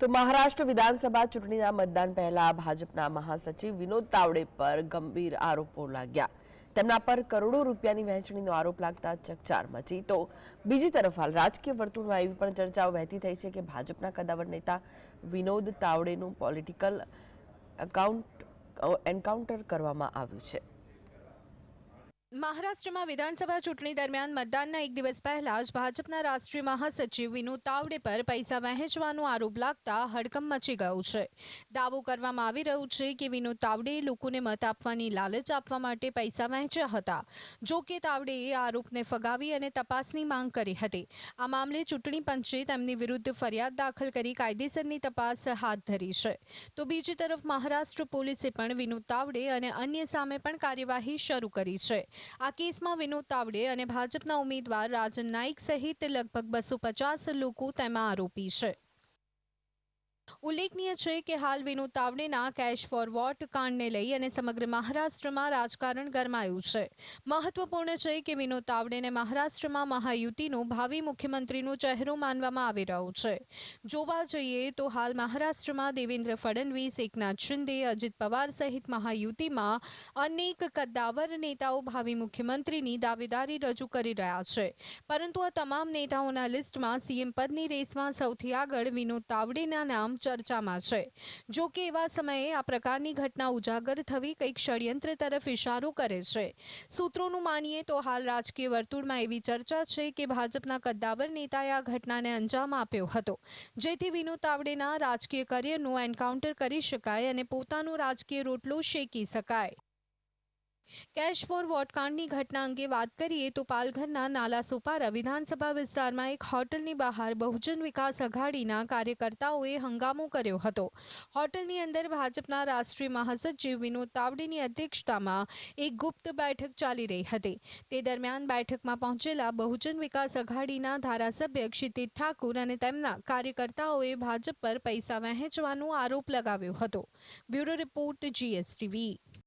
તો મહારાષ્ટ્ર વિધાનસભા ચૂંટણીના મતદાન પહેલા ભાજપના મહાસચિવ વિનોદ તાવડે પર ગંભીર આરોપો લાગ્યા. તેમના પર કરોડો રૂપિયાની વહેંચણીનો આરોપ લાગતા ચકચાર મચી. તો બીજી તરફ હાલ રાજકીય વર્તુળમાં એવી પણ ચર્ચાઓ વહેતી થઈ છે કે ભાજપના કદાવર નેતા વિનોદ તાવડેનું પોલિટિકલ અકાઉન્ટ એન્કાઉન્ટર કરવામાં આવ્યું છે. મહારાષ્ટ્રમાં વિધાનસભા ચૂંટણી દરમિયાન મતદાનના એક દિવસ પહેલા જ ભાજપના રાષ્ટ્રીય મહાસચિવ વિનોદ તાવડે પર પૈસા વહેંચવાનો આરોપ લાગતા હડકંપ મચી ગયું છે. દાવો કરવામાં આવી રહ્યું છે કે વિનોદ તાવડેએ લોકોને મત આપવાની લાલચ આપવા માટે પૈસા વહેંચ્યા હતા. જો કે તાવડેએ આરોપને ફગાવી અને તપાસની માંગ કરી હતી. આ મામલે ચૂંટણી પંચે તેમની વિરુદ્ધ ફરિયાદ દાખલ કરી કાયદેસરની તપાસ હાથ ધરી છે. તો બીજી તરફ મહારાષ્ટ્ર પોલીસે પણ વિનોદ તાવડે અને અન્ય સામે પણ કાર્યવાહી શરૂ કરી છે. આ કેસમાં વિનોદ તાવડે અને ભાજપના ઉમેદવાર રાજન નાઇક સહિત લગભગ બસો પચાસ લોકો તેમાં આરોપી છે. ઉલ્લેખનીય છે કે હાલ વિનોદ તાવડેના કેશ ફોર કાંડને લઈ અને સમગ્ર મહારાષ્ટ્રમાં રાજકારણ ગરમાયું છે. મહત્વપૂર્ણ છે કે વિનોદ તાવડેને મહારાષ્ટ્રમાં મહાયુતિનો ભાવિ મુખ્યમંત્રીનો ચહેરો માનવામાં આવી રહ્યો છે. જોવા જઈએ તો હાલ મહારાષ્ટ્રમાં દેવેન્દ્ર ફડણવીસ, એકનાથ શિંદે, અજીત પવાર સહિત મહાયુતિમાં અનેક કદ્દાવર નેતાઓ ભાવિ મુખ્યમંત્રીની દાવેદારી રજૂ કરી રહ્યા છે. પરંતુ આ તમામ નેતાઓના લિસ્ટમાં સીએમ પદની રેસમાં સૌથી આગળ વિનોદ તાવડેના નામ ચર્ચામાં છે. જો કે એવા સમયે આ પ્રકારની ઘટના ઉજાગર થવી કંઈક ષડયંત્ર તરફ ઇશારો કરે છે. સૂત્રોનું માનીએ તો હાલ રાજકીય વર્તુળમાં એવી ચર્ચા છે કે ભાજપના કદ્દાવર નેતાએ આ ઘટનાને અંજામ આપ્યો હતો. જેથી વિનોદ તાવડેના રાજકીય કરિયરનું એન્કાઉન્ટર કરી શકાય અને પોતાનો રાજકીય રોટલો શેકી શકાય. કેશ ફોર વોટકાંડની ઘટના અંગે વાત કરીએ તો પાલઘરના નાલા વિધાનસભા વિસ્તારમાં એક હોટલની બહાર બહુજન વિકાસ અઘાડીના કાર્યકર્તાઓએ હંગામો કર્યો હતો. હોટલની અંદર ભાજપના રાષ્ટ્રીય મહાસચિવ વિનોદ તાવડેની અધ્યક્ષતામાં એક ગુપ્ત બેઠક ચાલી રહી હતી. તે દરમિયાન બેઠકમાં પહોંચેલા બહુજન વિકાસ અઘાડીના ધારાસભ્ય ક્ષિતિજ ઠાકુર અને તેમના કાર્યકર્તાઓએ ભાજપ પર પૈસા વહેંચવાનો આરોપ લગાવ્યો હતો. Bureau report GSTV.